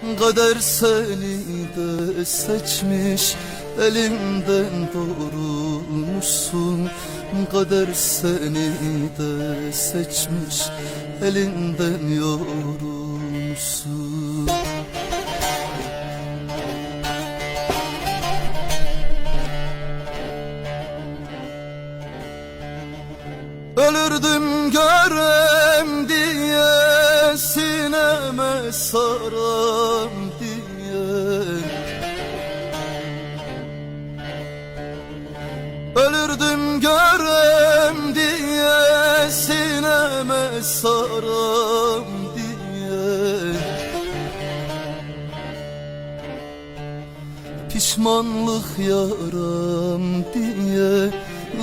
Kader seni de seçmiş Elimden doğrulmuşsun. Kader seni de seçmiş Elinden yorulmuşsun. Ölürdüm görem saram diye. Ölürdüm görem diye Sineme saram diye. Pişmanlık yaram diye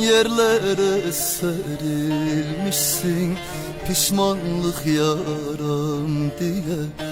Yerlere serilmişsin. Pişmanlık yaram diye